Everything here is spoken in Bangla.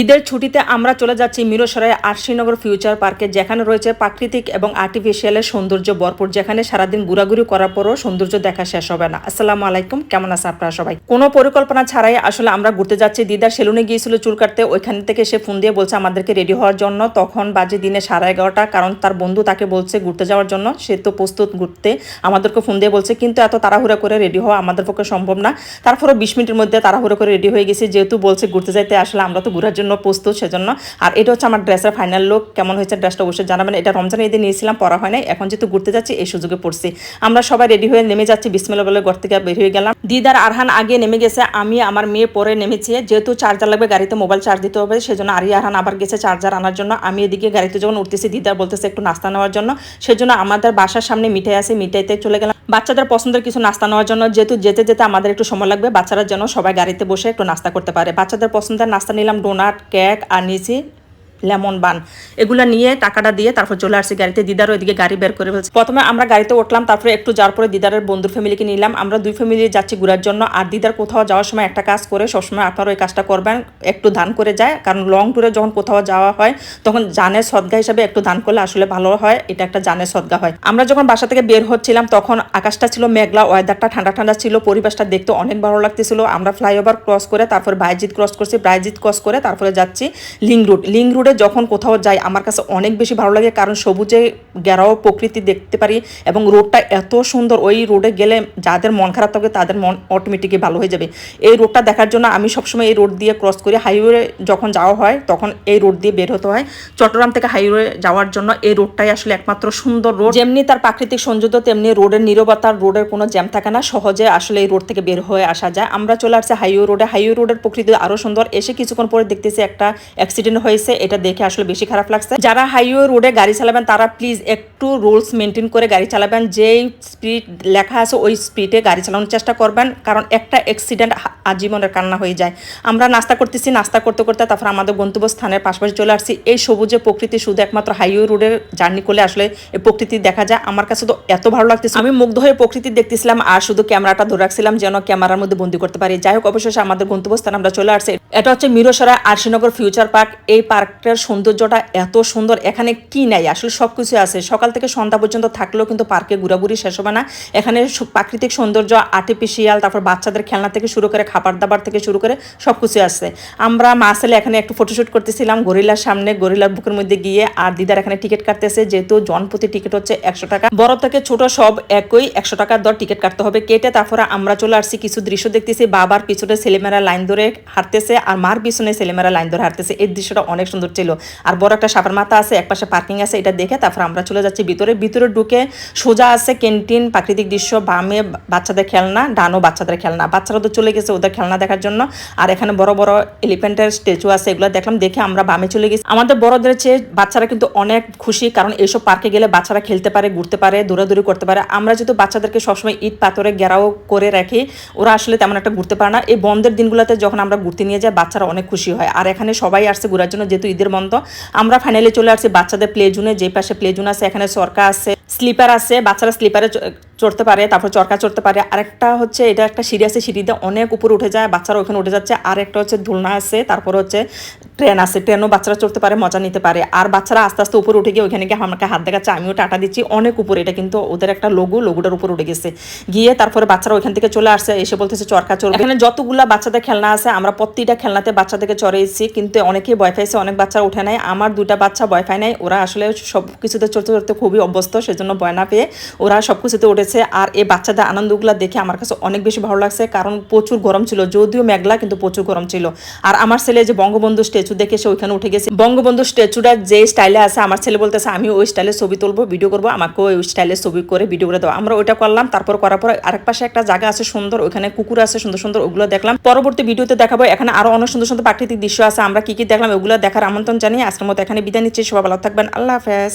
ঈদের ছুটিতে আমরা চলে যাচ্ছি মিরসরাই আরশিনগর ফিউচার পার্কে, যেখানে রয়েছে প্রাকৃতিক এবং আর্টিফিশিয়ালের সৌন্দর্য ভরপুর, যেখানে সারাদিন ঘোরাঘুরি করার পরও সৌন্দর্য দেখা শেষ হবে না। আসসালামু আলাইকুম, কেমন আছে আপনারা সবাই? কোনো পরিকল্পনা ছাড়াই আসলে আমরা ঘুরতে যাচ্ছি। দিদার সেলুনে গিয়েছিল চুল কাটতে, ওইখান থেকে সে ফোন দিয়ে বলছে আমাদেরকে রেডি হওয়ার জন্য। তখন বাজে দিনে সাড়ে এগারোটা, কারণ তার বন্ধু তাকে বলছে ঘুরতে যাওয়ার জন্য। সে তো প্রস্তুত ঘুরতে আমাদেরকে ফোন দিয়ে বলছে, কিন্তু এত তাড়াহুড়া করে রেডি হওয়া আমাদের পক্ষে সম্ভব না। তারপরও বিশ মিনিটের মধ্যে তাড়াহুড়া করে রেডি হয়ে গেছে। যেহেতু বলছে ঘুরতে যাইতে, আসলে আমরা তো ঘোরার জন্য প্রস্তুত সেজন্য। আর এটা হচ্ছে আমার ড্রেসের ফাইনাল লুক কেমন হয়েছে ড্রেসটা অবশ্যই জানাবেন। এটা রমজান ঈদে নিয়েছিলাম, পরা হয় নাই। এখন যেহেতু ঘুরতে যাচ্ছি, এই সুযোগে পড়ছি। আমরা সবাই রেডি হয়ে নেমে যাচ্ছি। বিসমেলা বলে ঘর থেকে বের হয়ে গেলাম। দিদার আরহান আগে নেমে গেছে। আমি আমার মেয়ে পরে নেমেছি। যেহেতু চার্জার লাগবে, গাড়িতে মোবাইল চার্জ দিতে হবে, সেজন্য আরি আরহান আবার গেছে চার্জার আনার জন্য। আমি এদিকে গাড়িতে যখন উঠতেছি, দিদার বলতেছে একটু নাস্তা নেওয়ার জন্য। সেজন্য আমাদের বাসার সামনে মিঠাই আছে, মিঠাইতে চলে গেলাম। বাচ্চাদের পছন্দের কিছু নাস্তা নেওয়ার জন্য, যেহেতু যেতে যেতে আমাদের একটু সময় লাগবে, বাচ্চারা যেন সবাই গাড়িতে বসে একটু নাস্তা করতে পারে। বাচ্চাদের পছন্দের নাস্তা নিলাম, ডোনাট কেক আর নিয়েছি লেমন বান। এগুলা নিয়ে টাকাটা দিয়ে তারপর চলে আসছি গাড়িতে। দিদার ওইদিকে গাড়ি বের করে ফেলছে। প্রথমে আমরা গাড়িতে উঠলাম, তারপরে একটু যাওয়ার পরে দিদারের বন্ধুর ফ্যামিলিকে নিলাম। আমরা দুই ফ্যামিলি যাচ্ছি ঘোরার জন্য। আর দিদার কোথাও যাওয়ার সময় একটা কাজ করে, সবসময় আপনারা ওই কাজটা করবেন, একটু দান করে যায়। কারণ লং ট্যুরে যখন কোথাও যাওয়া হয়, তখন জানের সদ্গা হিসাবে একটু দান করলে আসলে ভালো হয়। এটা একটা জানের সদ্গা হয়। আমরা যখন বাসা থেকে বের হচ্ছিলাম, তখন আকাশটা ছিল মেঘলা ওয়েদারটা ঠান্ডা ঠান্ডা ছিল, পরিবেশটা দেখতে অনেক ভালো লাগতেছিল। আমরা ফ্লাইওভার ক্রস করে, তারপর বাইজিৎ ক্রস করছি। বাইজিৎ ক্রস করে তারপরে যাচ্ছি লিং রুট লিং রুটে যখন কোথাও যাই, আমার কাছে অনেক বেশি ভালো লাগে কারণ সবুজে গেরাও প্রকৃতি দেখতে পারি এবং রোডটা এত সুন্দর। ওই রোডে গেলে যাদের মন খারাপ থাকবে তাদের মন অটোমেটিকই ভালো হয়ে যাবে। এই রোডটা দেখার জন্য আমি সবসময় এই রোড দিয়ে ক্রস করি। হাইওয়ে যখন যাওয়া হয় তখন এই রোড দিয়ে বের হতে হয়। চট্টগ্রাম থেকে হাইওয়ে যাওয়ার জন্য এই রোডটাই আসলে একমাত্র সুন্দর রোড যেমনি তার প্রাকৃতিক সৌন্দর্য, তেমনি রোডের নিরবতা রোডের কোনো জ্যাম থাকে না। সহজে আসলে এই রোড থেকে বের হয়ে আসা যায়। আমরা চলে আসছি হাইওয়ে রোডে হাইওয়ে রোডের প্রকৃতি আরও সুন্দর। এসে কিছুক্ষণ পরে দেখতেছি একটা অ্যাক্সিডেন্ট হয়েছে। এটা দেখে আসলে বেশি খারাপ লাগছে। যারা হাইওয়ে রোডে গাড়ি চালাবেন, তারা প্লিজ একটু রুলস মেনটেন করে গাড়ি চালাবেন। যেই স্পিড লেখা আছে, ওই স্পিডে গাড়ি চালানোর চেষ্টা করবেন, কারণ একটা অ্যাক্সিডেন্ট আজীবনের কান্না হয়ে যায়। আমরা নাস্তা করতেছি, নাস্তা করতে করতে তারপর আমাদের গন্তব্যস্থানের পাশাপাশি চলে আসছি। এই সবুজে প্রকৃতি শুধু একমাত্র হাইওয়ে রোডের জার্নি করলে আসলে এই প্রকৃতি দেখা যায়। আমার কাছে তো এত ভালো লাগতেছে। আমি মুগ্ধ হয়ে প্রকৃতি দেখতেছিলাম আর শুধু ক্যামেরাটা ধরে রাখছিলাম যেন ক্যামেরার মধ্যে বন্দি করতে পারি। যাই হোক, অবশেষে আমাদের গন্তব্যস্থান আমরা চলে আসছি। এটা হচ্ছে মিরসরা আরশিনগর ফিউচার পার্ক। এই পার্কটার সৌন্দর্যটা এত সুন্দর, এখানে কি নাই? আসলে সব কিছু আছে। সকাল থেকে সন্ধ্যা পর্যন্ত থাকলেও কিন্তু পার্কে ঘোরাঘুরি শেষ হবে না। এখানে প্রাকৃতিক সৌন্দর্য আর্টিফিশিয়াল তারপর বাচ্চাদের খেলনা থেকে শুরু করে খাবার দাবার থেকে শুরু করে সব কিছু আছে। আমরা মা ছেলে এখানে একটু ফটোশ্যুট করতেছিলাম, গরিলার সামনে, গরিলার বুকের মধ্যে গিয়ে আর দিদার এখানে টিকিট কাটতেছে। যেহেতু জনপ্রতি টিকিট হচ্ছে একশো টাকা। বড় থেকে ছোট সব একই, একশো টাকার দর টিকিট কাটতে হবে। কেটে তারপরে আমরা চলে আসছি, কিছু দৃশ্য দেখতেছি। বাবার পিছনে ছেলেমেয়েরা লাইন ধরে হাঁটতেছে। আর মার পিছনে ছেলেমেয়েরা লাইন ধরে হাঁটতেছে। এই দৃশ্যটা অনেক সুন্দর ছিল। আর বড় একটা সাপার মাথা আছে, একপাশে পার্কিং আছে, এটা দেখে তারপর আমরা চলে যাচ্ছি ভিতরে। ভিতরে ঢুকে সোজা আছে ক্যান্টিন প্রাকৃতিক দৃশ্য, বামে বাচ্চাদের খেলনা ডানো বাচ্চাদের খেলনা। বাচ্চারা তো চলে গেছে ওদের খেলনা দেখার জন্য। আর এখানে বড় বড় এলিফ্যান্টের স্ট্যাচু আছে, এগুলো দেখলাম, দেখে আমরা বামে চলে গেছি। আমাদের বড়দের চেয়ে বাচ্চারা কিন্তু অনেক খুশি, কারণ এইসব পার্কে গেলে বাচ্চারা খেলতে পারে, ঘুরতে পারে, দৌড়াদৌড়ি করতে পারে। আমরা যেহেতু বাচ্চাদেরকে সবসময় ইট পাথরে ঘেরাও করে রাখি, ওরা আসলে তেমন একটা ঘুরতে পারে না। এই বন্ধের দিনগুলোতে যখন আমরা ঘুরতে নিয়ে যাই বাচ্চারা অনেক খুশি হয়। আর এখানে সবাই আসছে ঘোরার জন্য, যেহেতু ঈদের বন্ধ আমরা ফাইনালি চলে আসছি বাচ্চাদের প্লে জোনে যে পাশে প্লে জোন আছে, এখানে সরকার আছে। স্লিপার আছে, বাচ্চারা স্লিপারে চড়তে পারে, তারপর চরকা চড়তে পারে। আরেকটা হচ্ছে, এটা একটা সিঁড়ি আছে, সিঁড়িতে অনেক উপরে উঠে যায়, বাচ্চারা ওখানে উঠে যাচ্ছে। আর একটা হচ্ছে দোলনা আছে, তারপর হচ্ছে ট্রেন আছে, ট্রেনও বাচ্চারা চড়তে পারে, মজা নিতে পারে। আর বাচ্চারা আস্তে আস্তে উপরে উঠে গিয়ে ওইখানে গিয়ে আমাকে হাত দেখাচ্ছে, আমিও টাটা দিচ্ছি, অনেক উপরে। এটা কিন্তু ওদের একটা লোগো লোগোটার উপর উঠে গেছে। গিয়ে তারপরে বাচ্চারা ওইখান থেকে চলে আসছে এসে বলতেছে চরকা চড়বে। এখানে যতগুলা বাচ্চাদের খেলনা আছে, আমরা প্রতিটা খেলনাতে বাচ্চা বাচ্চাদেরকে চড়েছি কিন্তু অনেকেই ভয় পাইছে, অনেক বাচ্চা উঠে নাই। আমার দুটা বাচ্চা পায় নাই, ওরা আসলে সব কিছুতে চড়তে চড়তে খুবই অভ্যস্ত, সেজন্য ভয় না পেয়ে ওরা সব কিছুতে উঠেছে। আর এই বাচ্চাদের আনন্দগুলো দেখে আমার কাছে অনেক বেশি ভালো লাগছে। কারণ প্রচুর গরম ছিল, যদিও মেঘলা কিন্তু প্রচুর গরম ছিল। আর আমার ছেলে যে বঙ্গবন্ধু স্ট্যাচু দেখে সে ওইখানে উঠে গেছে। বঙ্গবন্ধু স্ট্যাচুটা যে স্টাইলে আছে, আমার ছেলে বলতেছে, আমি ওই স্টাইলে ছবি তুলবো ভিডিও করব, আমাকে ওই স্টাইলে ছবি করে ভিডিও করে দেবো আমরা ওইটা করলাম, তারপর করার পর আরেক পাশে একটা জায়গা আছে সুন্দর, ওইখানে কুকুর আছে, সুন্দর সুন্দর, ওগুলো দেখলাম। পরবর্তী ভিডিওতে দেখাবো, এখানে আরও অনেক সুন্দর সুন্দর প্রাকৃতিক দৃশ্য আছে, আমরা কি কি দেখলাম ওগুলো দেখার আমন্ত্রণ জানিয়ে আজকের মতো এখানে বিদায় নিচ্ছি। সবাই ভালো থাকবেন, আল্লাহ হাফেজ।